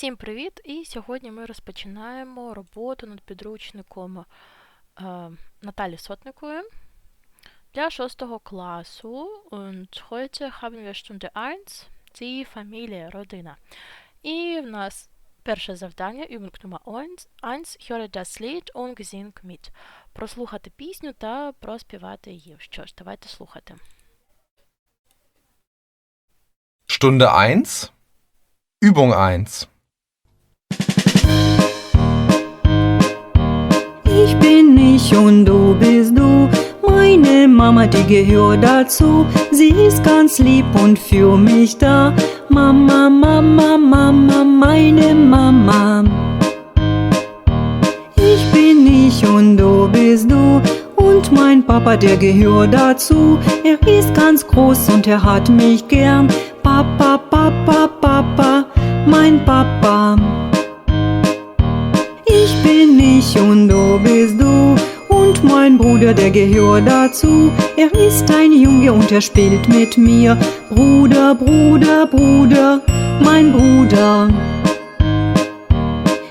Всім привіт! І сьогодні ми розпочинаємо роботу над підручником е, Наталі Сотникової для 6 класу. Und heute haben wir Stunde 1, die Familie, родина. І в нас перше завдання, Übung Nummer 1, höre das Lied und sing mit. Прослухати пісню та проспівати її. Що ж, давайте слухати. Stunde 1 Übung 1 Ich bin ich und du bist du. Meine Mama, die gehört dazu. Sie ist ganz lieb und für mich da. Mama, Mama, Mama, meine Mama. Ich bin ich und du bist du. Und mein Papa, der gehört dazu. Er ist ganz groß und er hat mich gern. Papa, Papa, Papa, mein Papa. Ich bin ich und du bist du. Und mein Bruder, der gehört dazu. Er ist ein Junge und er spielt mit mir. Bruder, Bruder, Bruder, mein Bruder.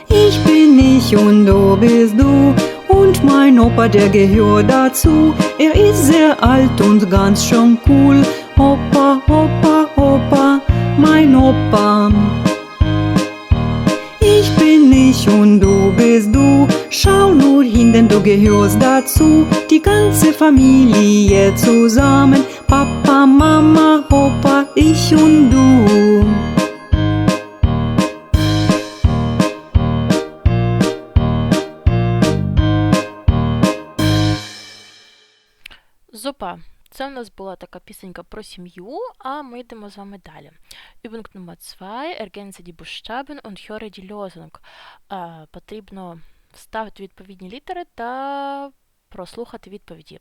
Ich bin ich und du bist du. Und mein Opa, der gehört dazu. Er ist sehr alt und ganz schön cool. Opa, Opa, Opa, mein Opa. Schau nur hin, denn du gehörst dazu. Die ganze Familie zusammen. Papa, Mama, Opa, ich und du. Зупа. Це в нас була така пісенька про сім'ю, а ми йдемо з вами далі. Übung Nummer 2, ergänze die Buchstaben und höre die Lösung. Е, Потрібно вставити відповідні літери та прослухати відповіді.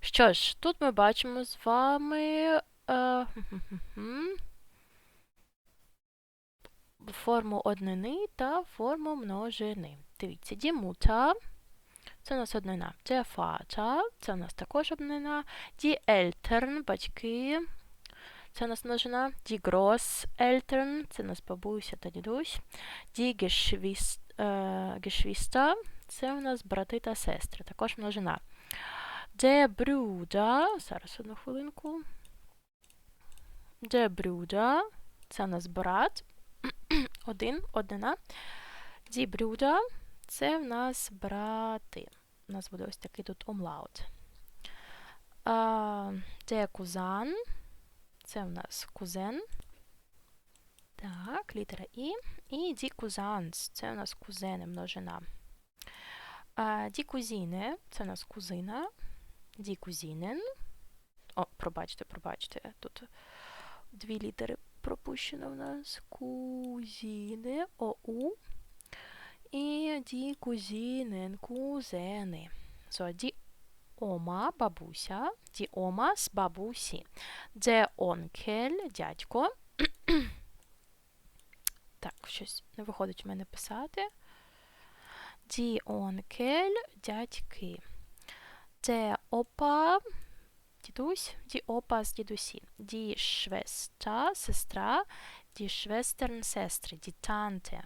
Що ж, тут ми бачимо з вами е, форму однини та форму множини. Дивіться, Mutter – це у нас однина. Der Vater – це у нас також однина. Die Eltern – батьки. Це у нас множина. Die Großeltern – це у нас бабуся та дідусь. Geschwist, е, Geschwister – це у нас брати та сестри. Також множина. Der Bruder – зараз одну хвилинку. Der Bruder – це у нас брат. Один, однина. Die Brüder – це в нас брати. У нас буде ось такий тут умлаут. Де кузан. Це в нас кузен. Так, літера І. І ді кузанс. Це у нас кузени множина. А, ді кузіни. Це у нас кузина. Ді кузінен. О, пробачте, пробачте. Тут дві літери пропущено в нас. Кузіни. ОУ. І ді кузінен, кузени. So, ді ома, бабуся, ді ома з бабусі. Де онкель, дядько. Так, щось не виходить в мене писати. Ді онкель, дядьки. Де опа, дідусь, ді опа з дідусі. Ді швеста, сестра, ді швестерн, сестри, ді танте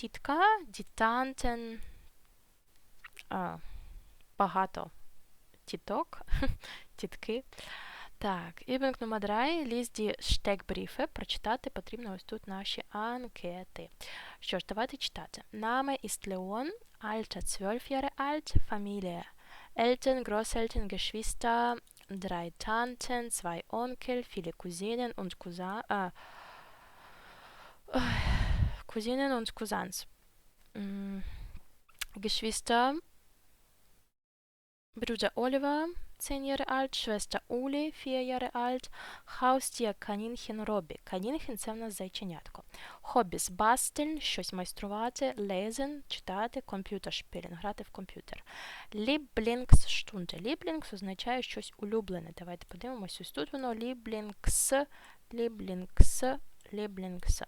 тітка, дітантен, а, багато тіток, тітки. Так, Übung Nummer 3. Lies die Steckbriefe. Прочитати потрібно ось тут наші анкети. Що ж, давайте читати. Name ist Leon, Alter 12 Jahre alt, Familie. Eltern, Großeltern, Geschwister, drei Tanten, zwei Onkel, viele Cousinen und Cousin, äh, Cousinen und Cousins. Mm. Geschwister. Bruder Oliver, 10 Jahre alt, Schwester Uli, 4 Jahre alt, Haustier Kaninchen Робі. Канінхен – це в нас зайченятко. Хобіс – бастель, щось майструвати, лезен – читати, комп'ютер шпілінг, грати в комп'ютер. Lieblingsstunde. Lieblings означає щось улюблене. Давайте подивимось, ось тут воно Lieblings, Lieblings, Lieblings.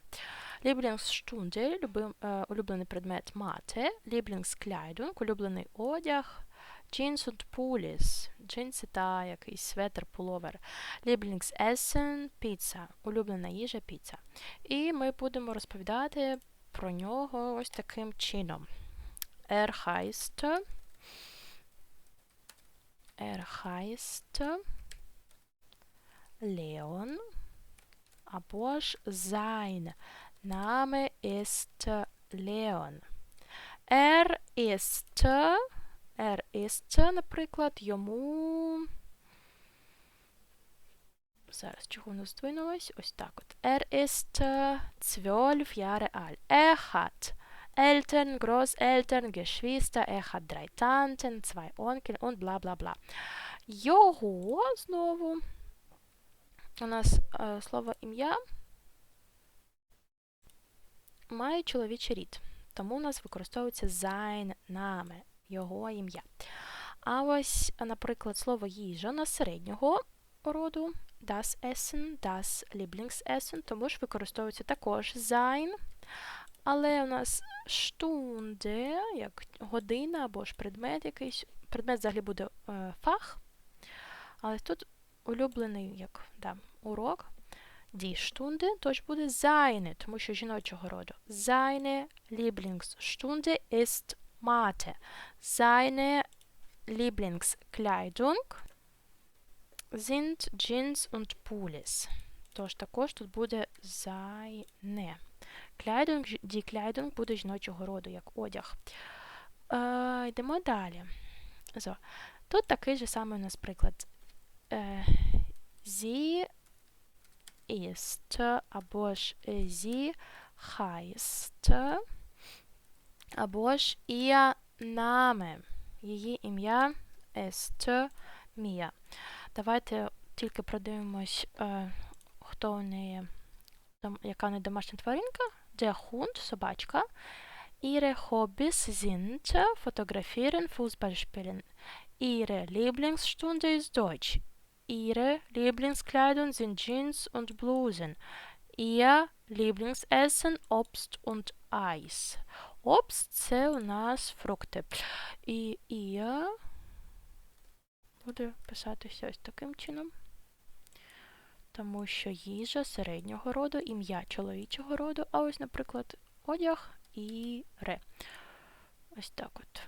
Lieblingsstunde – улюблений предмет мати. Lieblingskleidung – улюблений одяг. Jeans und Pullis – джинси та якийсь светр, пуловер. Lieblingsessen – піца. Улюблена їжа піца. І ми будемо розповідати про нього ось таким чином. Er heißt Leon. Або ж sein Name ist Leon. Er ist, er ist, наприклад, йому. Зараз чого воно здвинулось? Ось так от. Er ist 12 Jahre alt. Er hat Eltern, Großeltern, Geschwister, er hat drei Tanten, zwei Onkel und bla bla bla. Його знову. У нас е, слово ім'я має чоловічий рід. Тому у нас використовується sein Name, його ім'я. А ось, наприклад, слово їжа на середнього роду das Essen, das Lieblingsessen, тому ж використовується також sein. Але у нас Stunde, як година або ж предмет якийсь. Предмет взагалі буде е, фах. Але тут улюблений як да, урок. Die Stunde тож буде seine, тому що жіночого роду. Seine Lieblingsstunde ist Mathe. Seine Lieblingskleidung sind Jeans und Pullis. Тож також тут буде seine. Kleidung, die Kleidung буде жіночого роду, як одяг. Е, йдемо далі. So. Тут такий же самий у нас приклад. Е, sie ist, або ж е, sie heißt, або ж ihr Name. Її ім'я ist Mia. Давайте тільки продивимось, е, хто у неї, дом- яка у неї домашня тваринка. Der Hund, собачка. Ihre Hobbys sind Fotografieren, Fußball spielen. Ihre Lieblingsstunde ist Deutsch. Ihre Lieblingskleidung sind Jeans und Blusen. Ihr Lieblingsessen Obst und Eis. Obst це у нас фрукти. І ihr буде писатися ось таким чином. Тому що їжа середнього роду, ім'я чоловічого роду, а ось, наприклад, одяг і ре. Ось так от.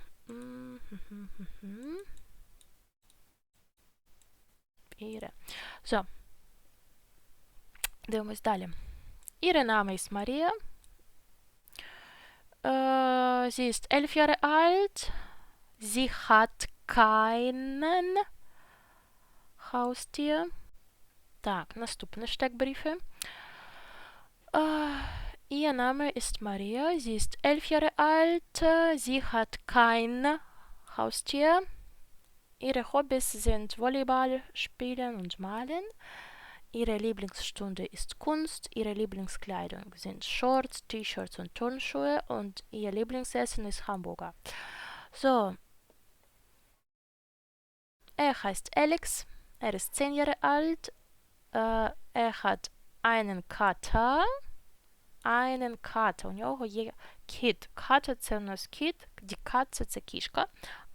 І ре. Дивимось далі. Name ist Maria. Äh, sie ist elf Jahre alt. Sie hat keinen Haustier. Так, наступне Steckbriefe. Äh, ihr Name ist Maria. Sie ist elf Jahre alt. Sie hat kein Haustier. Ihre Hobbys sind Volleyball spielen und malen. Ihre Lieblingsstunde ist Kunst. Ihre Lieblingskleidung sind Shorts, T-Shirts und Turnschuhe. Und ihr Lieblingsessen ist Hamburger. So. Er heißt Alex. Er ist zehn Jahre alt. Äh, er hat einen Kater. Einen Kater. У нього є кіт. Ката це у нас кіт, ді катце це кішка.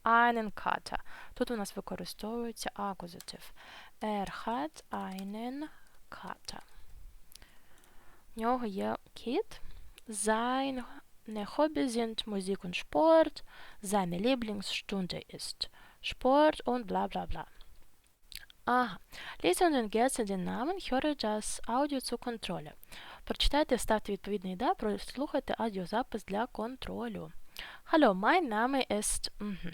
Einen Kater. Тут у нас використовується акузатив. Er hat einen Kater. У нього є кіт. Seine Hobby sind Musik und Sport. Seine Lieblingsstunde ist Sport und bla bla bla. Ага. Lese und ergänze den Namen, höre das Audio zu Kontrolle. Прочитайте, вставте відповідний да, прослухайте аудіозапис для контролю. Hallo, mein Name ist... Mhm.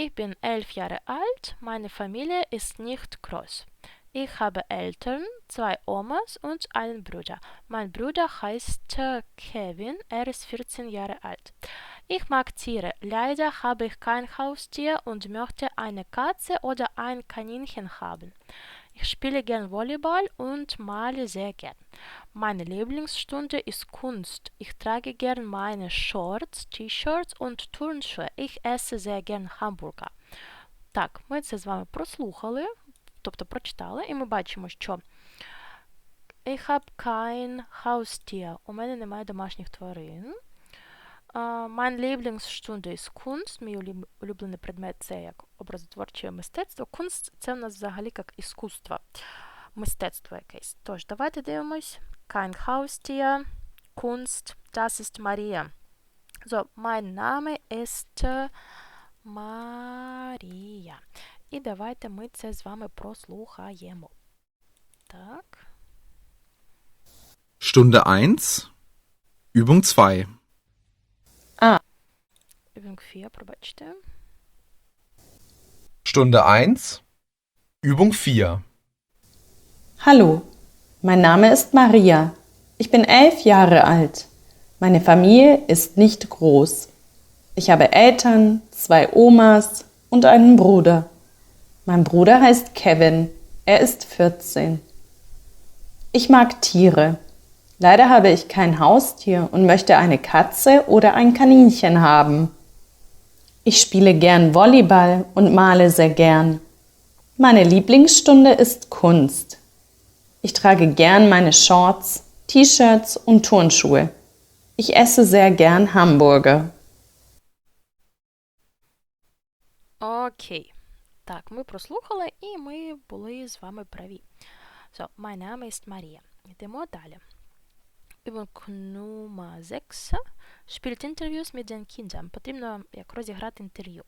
Ich bin elf Jahre alt, meine Familie ist nicht groß. Ich habe Eltern, zwei Omas und einen Bruder. Mein Bruder heißt Kevin, er ist 14 Jahre alt. Ich mag Tiere. Leider habe ich kein Haustier und möchte eine Katze oder ein Kaninchen haben. Ich spiele gern Volleyball und male sehr gern. Meine Lieblingsstunde ist Kunst. Ich trage gern meine Shorts, T-Shirts und Turnschuhe. Ich esse sehr gern Hamburger. Так, ми це з вами прослухали, тобто прочитали, і ми бачимо, що Ich habe kein Haustier. У мене немає домашніх тварин. Mein Lieblingsstunde ist Kunst. Мій улюб- улюблений предмет це як образотворче мистецтво. Kunst – це в нас взагалі як іскусство, мистецтво якесь. Тож, давайте дивимось. Kein Haustier, Kunst, das ist Maria. So, mein Name ist Maria. І давайте ми це з вами прослухаємо. Так. Stunde 1, Übung 2. Übung 4, пробачте. Stunde 1, Übung 4. Hallo, mein Name ist Maria. Ich bin elf Jahre alt. Meine Familie ist nicht groß. Ich habe Eltern, zwei Omas und einen Bruder. Mein Bruder heißt Kevin. Er ist 14. Ich mag Tiere. Leider habe ich kein Haustier und möchte eine Katze oder ein Kaninchen haben. Ich spiele gern Volleyball und male sehr gern. Meine Lieblingsstunde ist Kunst. Ich trage gern meine Shorts, T-Shirts und Turnschuhe. Ich esse sehr gern Hamburger. Окей. Так, ми прослухали і ми були з вами праві. So, mein Name ist Maria. Йдемо далі. Übung Nummer 6. Spielt Interviews mit den. Потрібно як розіграти інтерв'ю.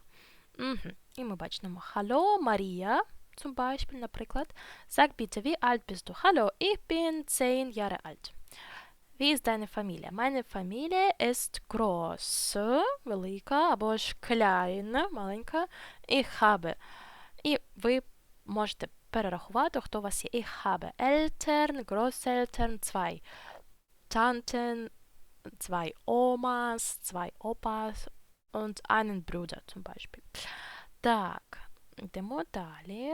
Угу. І ми бачимо Hallo Maria, zum Beispiel, наприклад. Sag bitte, wie alt bist du? Hallo, ich bin 10 Jahre alt. Wie ist deine Familie? Meine Familie ist groß, велика, або ж klein, маленька. Ich habe. І ви можете перерахувати, хто у вас є. Ich habe Eltern, Großeltern, zwei Tanten, zwei Omas, zwei Opas und einen Bruder zum Beispiel. Так, йдемо далі.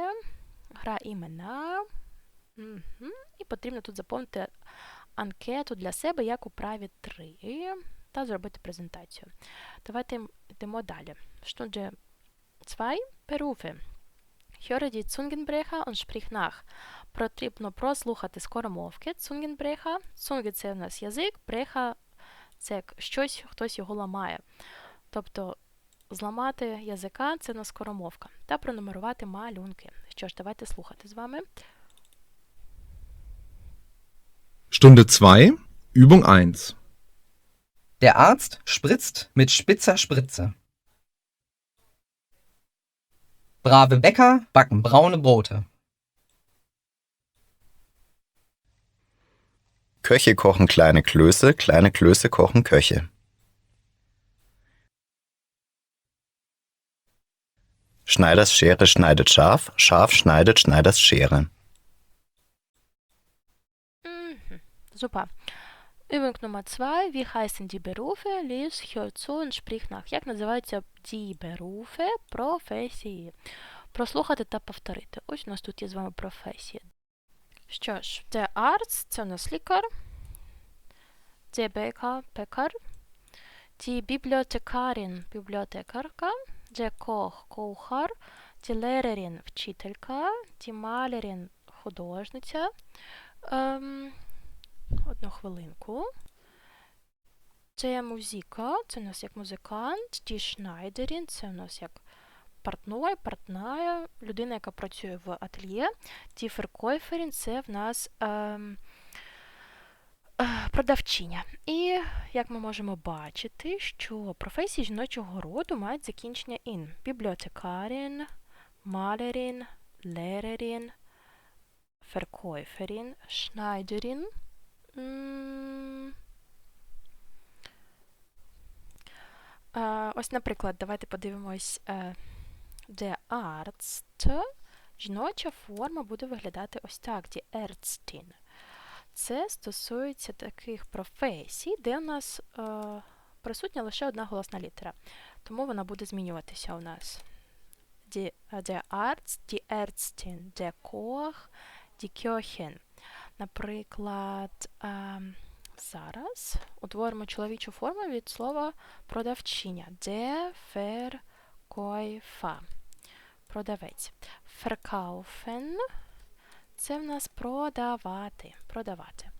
Гра імена. Угу. І потрібно тут заповнити анкету для себе, як у праві 3, та зробити презентацію. Давайте йдемо далі. Stunde 2. Berufe. Höre die Zungenbrecher und sprich nach. Потрібно прослухати скоромовки. Zungenbrecher. Zunge – це в нас язик, бреха – це як щось, хтось його ламає. Тобто зламати язика – це на скоромовка. Та пронумерувати малюнки. Що ж, давайте слухати з вами. Stunde 2, Übung 1. Der Arzt spritzt mit spitzer Spritze. Brave Bäcker backen braune Brote. Köche kochen kleine Klöße, kleine Klöße kochen Köche. Schneiders Schere schneidet scharf, scharf schneidet Schneiders Schere. Mhm. Super. Übung Nummer 2. Wie heißen die Berufe? Lies, hör zu und sprich nach. Як називаються die Berufe? Професії. Прослухати та повторити. Ось у нас тут є з вами професії. Що ж, der Arzt – це у нас лікар. Der Bäcker – пекар. Die Bibliothekarin – бібліотекарка. Der Koch – кухар. Die Lehrerin – вчителька. Die Malerin – художниця. Ем, Одну хвилинку. Це музика, це у нас як музикант, die Schneiderin, це у нас як портной, портная, людина, яка працює в ательє. Die Verkäuferin – це в нас ем, е, продавчиня. І як ми можемо бачити, що професії жіночого роду мають закінчення in. Бібліотекарін, малерін, лерерін, Verkäuferin, Schneiderin. Ось, наприклад, давайте подивимось. е, Der Arzt. Жіноча форма буде виглядати ось так: Die Ärztin. Це стосується таких професій, де у нас е, присутня лише одна голосна літера. Тому вона буде змінюватися у нас. Die, der Arzt, die Ärztin, der Koch, die Köchin. Наприклад, е, зараз утворимо чоловічу форму від слова продавчиня. Der Verkäufer. Продавець. Verkaufen – це в нас продавати. Продавати.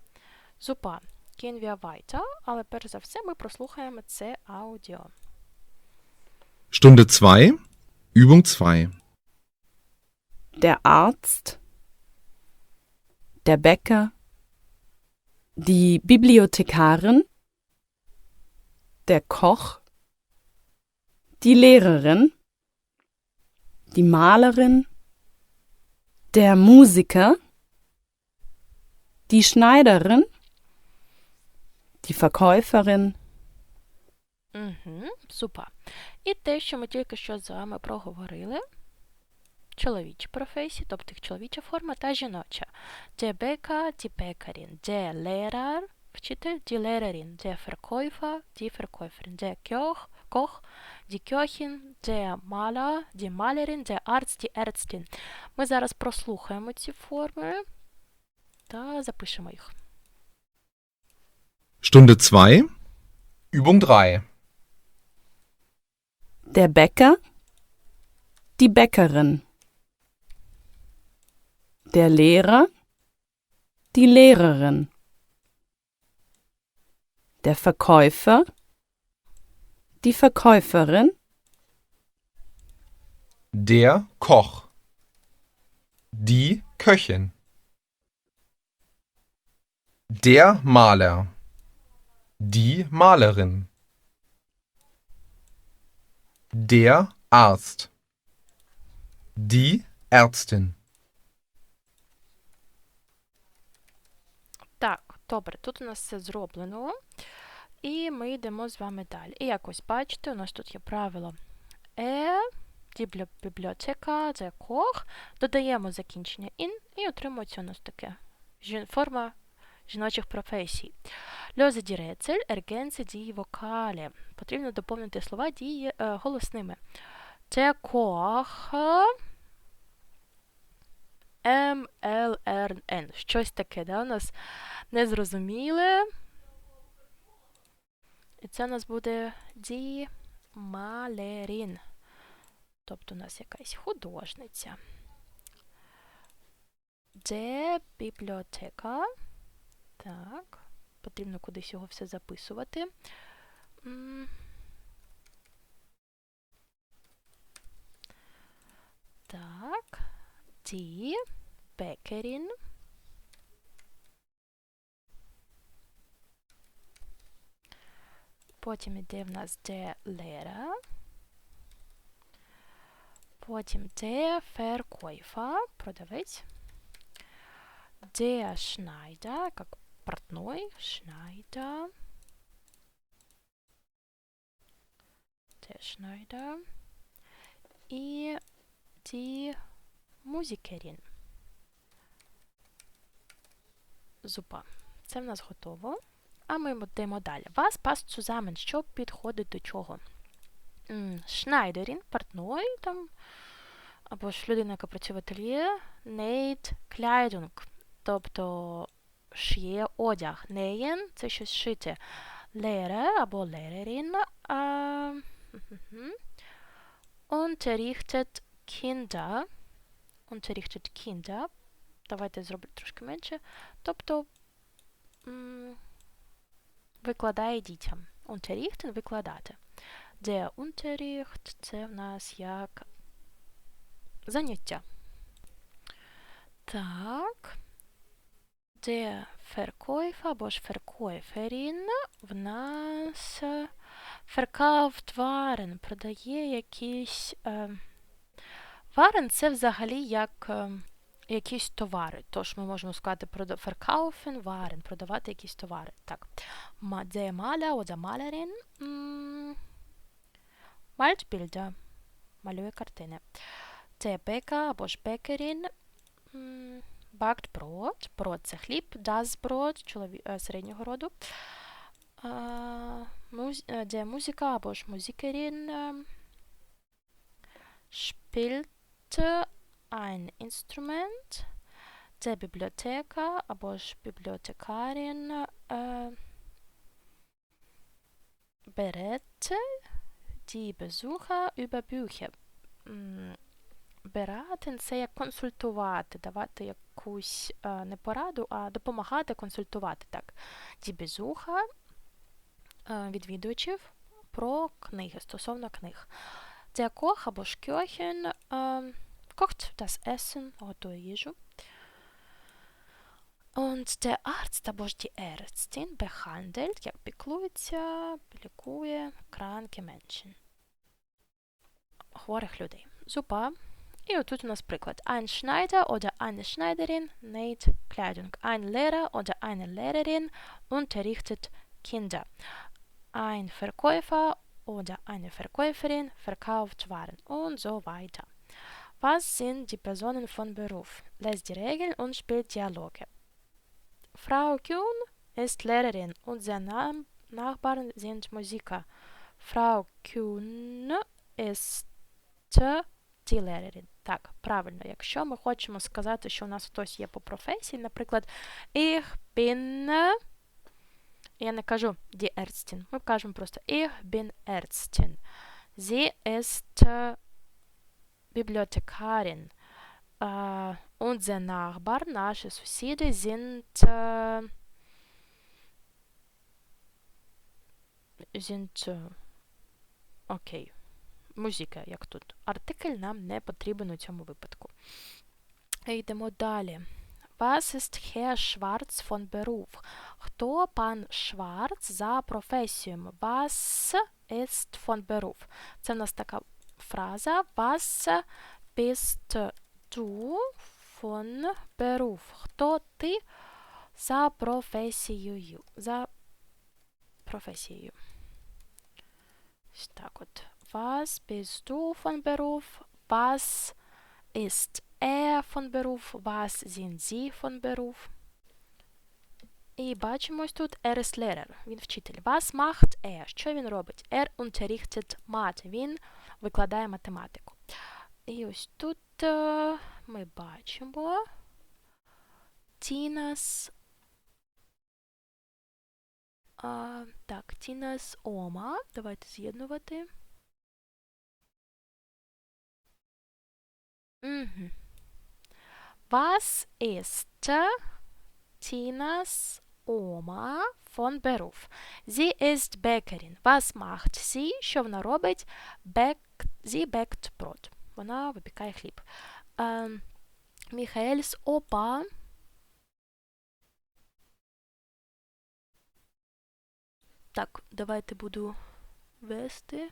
Зупа. wir weiter, але перш за все ми прослухаємо це аудіо. Stunde 2, Übung 2. der Arzt, der Bäcker, die Bibliothekarin, der Koch, die Lehrerin, die Malerin, der Musiker, die Schneiderin, die Verkäuferin, Угу, супер. І те, що ми тільки що з вами проговорили. Чоловічі професії, тобто їх чоловіча форма та жіноча. Der Bäcker, die Bäckerin, der Lehrer, вчитель, die Lehrerin, der Verkäufer, die Verkäuferin, der Koch, Koch, die Köchin, der Maler, die Malerin, der Arzt, die Ärztin. Ми зараз прослухаємо ці форми та запишемо їх. Stunde 2, Übung 3. der Bäcker, die Bäckerin, der Lehrer, die Lehrerin, der Verkäufer, die Verkäuferin, Der Koch. Die Köchin. Der Maler. Die Malerin. Der Arzt. Die Ärztin. Добре, тут у нас все зроблено. І ми йдемо з вами далі. І якось бачите, у нас тут є правило е, бібліотека, це кох. Додаємо закінчення ін і отримується у нас таке форма жіночих професій. Льозе дірецель, ергенце дії вокалі. Потрібно доповнити слова дії е, голосними. Це кох. Р, Щось таке, да, у нас незрозуміле. І це у нас буде малерін. Тобто у нас якась художниця. Де бібліотека. Так. Потрібно кудись його все записувати. Так. Ді Бекерін. Потім йде в нас де Лера. Потім де Феркойфа, продавець. Де Шнайда, як портной, Шнайда. Де Шнайда. І ді Музікерін. Зупа. Це в нас готово. А ми йдемо далі. Вас passt zusammen. Що підходить до чого? Шнайдерін, портной там. Або ж людина, яка працює в ательє. Нейт Kleidung. Тобто шиє одяг. Неєн це щось шити. Лере або лерерін. Unterrichtet Kinder. Unterrichtet Kinder. Давайте зроблю трошки менше. Тобто м, викладає дітям. Unterrichten – викладати. Der Unterricht – це в нас як заняття. Так. Der Verkäufer або ж Verkäuferin в нас е, verkauft Waren, продає якісь. Е, Waren – це взагалі як е, якісь товари. Тож ми можемо сказати verkaufen Waren, продавати якісь товари. Так. Der Maler oder малює картини. Der Bäcker або ж Bäckerin backt Brot. Брод – це хліб, das чолові... е, середнього роду. Е, Der Musiker або ж е, spielt ein Instrument. Der Bibliotheker або ж Bibliothekarin е, berät die Besucher über Bücher. Beraten – це як консультувати, давати якусь е, не пораду, а допомагати консультувати. Так. Die Besucher відвідувачів про книги, стосовно книг. Der Koch або ж Köchin е, kocht das Essen, готує їжу. Und der Arzt або ж die Ärztin behandelt, як піклується, лікує кранки Menschen. Хворих людей. Зупа. І отут у нас приклад. Ein Schneider oder eine Schneiderin näht Kleidung. Ein Lehrer oder eine Lehrerin unterrichtet Kinder. Ein Verkäufer oder eine Verkäuferin verkauft Waren und so weiter. Was sind die Personen von Beruf? Lässt die Regeln und spielt Dialoge. Frau Kuhn ist Lehrerin und der Nam Nachbarn sind Musiker. Frau Kuhn ist die Lehrerin. Так, правильно, якщо ми хочемо сказати, що у нас хтось є по професії, наприклад, ich bin, я не кажу die Ärztin, ми кажемо просто ich bin Ärztin. Sie ist Bibliothekarin. Äh, unser Nachbar, наші сусіди, sind, äh, sind, äh, окей. Музика, як тут. Артикль нам не потрібен у цьому випадку. Йдемо далі. Was ist Herr Schwarz von Beruf? Хто пан Шварц за професією? Was ist von Beruf? Це в нас така фраза. Was bist du von Beruf? Хто ти за професією? За професією. Так от. Was bist du von Beruf? Was ist er von Beruf? Was sind sie von Beruf? І бачимо ось тут er ist Lehrer. Він вчитель. Was macht er? Що він робить? Er unterrichtet Mathe. Він викладає математику. І ось тут uh, ми бачимо Тінас. Uh, так, Тінас Ома. Давайте з'єднувати. Mhm. Was ist Tinas Oma von Beruf? Sie ist Bäckerin. Was macht sie? Що вона робить? Bäck, sie bäckt Brot. Вона випікає хліб. Ähm, Michaels Opa Так, давайте буду вести.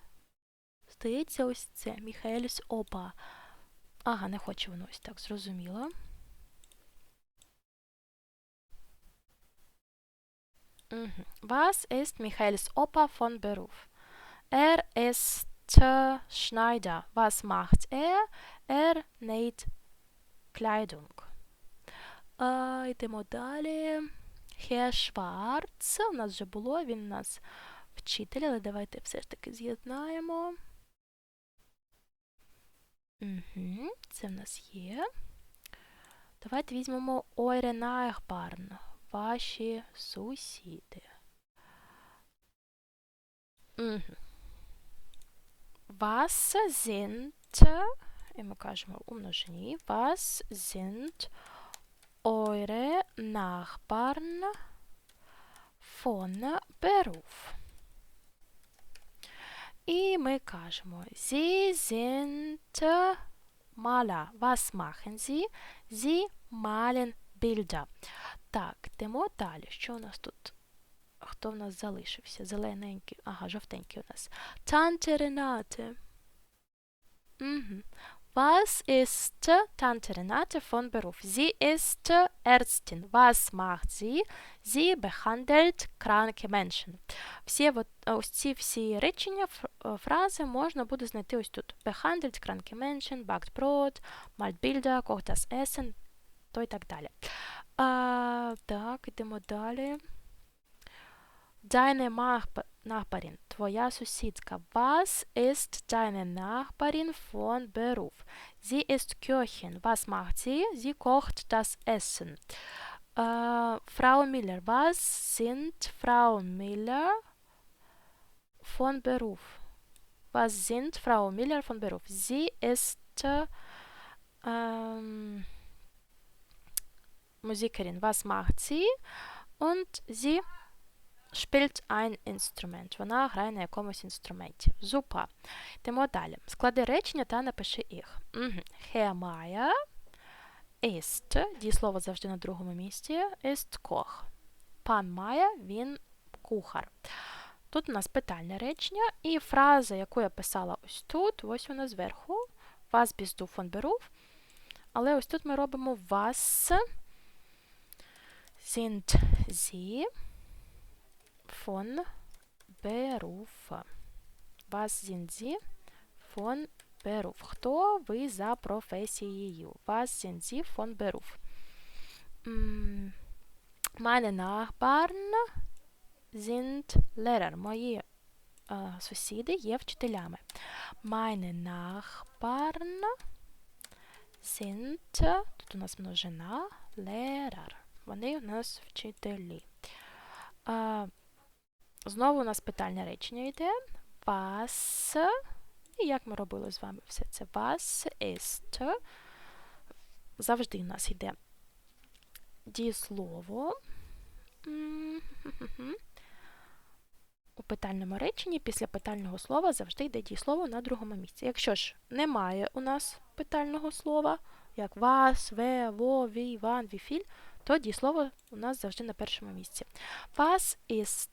Здається, ось це. Міхаельс Опа. Ага, не хоче воно ось так, зрозуміло. Mhm. Was ist Michaels Opa von Beruf? Er ist Schneider. Was macht er? Er näht Kleidung. А, йдемо далі. Herr Schwarz. У нас вже було, він у нас вчитель, але давайте все ж таки з'єднаємо. Угу, це в нас є. Давайте візьмемо Nachbarn, ваші сусіди. Угу. Was sind, і ми кажемо у множині, was sind eure Nachbarn von Beruf? І ми кажемо Sie sind Maler. Was machen Sie? Sie malen Bilder. Так, йдемо далі. Що у нас тут? Хто в нас залишився? Зелененький. Ага, жовтенький у нас. Tante Renate. Mhm. Was ist Tante Renate von Beruf? Sie ist Ärztin. Was macht sie? Sie behandelt kranke Menschen. Всі от, ось ці всі речення, фрази можна буде знайти ось тут. Behandelt kranke Menschen, backt Brot, malt Bilder, das Essen, то і так далі. А, так, йдемо далі. Deine Nachbarin, твоя сусідка. Was ist deine Nachbarin von Beruf? Sie ist Köchin. Was macht sie? Sie kocht das Essen. Uh, Frau Miller. Was sind Frau Miller von Beruf? Was sind Frau Miller von Beruf? Sie ist ähm, Musikerin, was macht sie? Und sie spielt ein Instrument. Вона грає на якомусь інструменті. Супер. Йдемо далі. Склади речення та напиши їх. Угу. Meier ist, дієслово завжди на другому місці, ist Koch. Пан Майя, він кухар. Тут у нас питальне речення, і фраза, яку я писала ось тут, ось вона зверху. Was bist du von Beruf? Але ось тут ми робимо was sind Sie von Beruf. Was sind Sie von Beruf? Хто ви за професією? Was sind Sie von Beruf? Meine Nachbarn sind Lehrer. Мої е, сусіди є вчителями. Meine Nachbarn sind, тут у нас множина, Lehrer. Вони у нас вчителі. А, знову у нас питальне речення йде. Was, і як ми робили з вами все це? Was ist. Завжди у нас йде дієслово. Хе-хе-хе. У питальному реченні після питального слова завжди йде дієслово на другому місці. Якщо ж немає у нас питального слова, як вас, ве, во, ві, ван, віфіль, то дієслово у нас завжди на першому місці. Was ist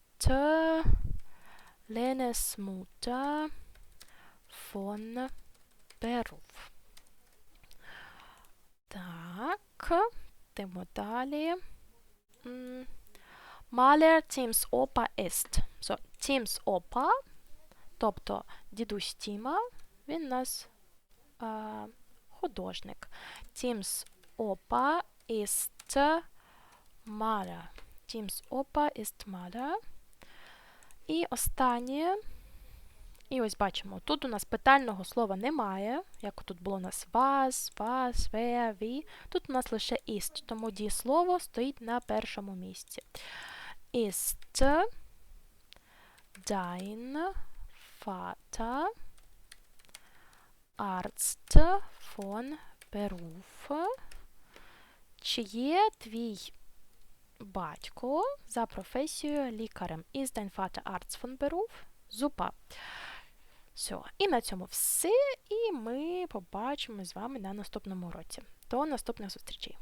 Lenes Mutter von? Так, йдемо далі. М, Maler Тімс Опа ist. So, Тімс Опа, тобто дідусь Тіма, він у нас а, художник. Тімс Опа ist Maler. Тімс Опа ist Maler. І останнє. І ось бачимо, тут у нас питального слова немає, як тут було у нас вас, вас, ве, ві. Тут у нас лише ist, тому дієслово стоїть на першому місці. Ist dein Vater Arzt von Beruf? Чи є твій батько за професією лікарем? Ist dein Vater Arzt von Beruf? Super. Все. І на цьому все. І ми побачимо з вами на наступному уроці. До наступних зустрічей!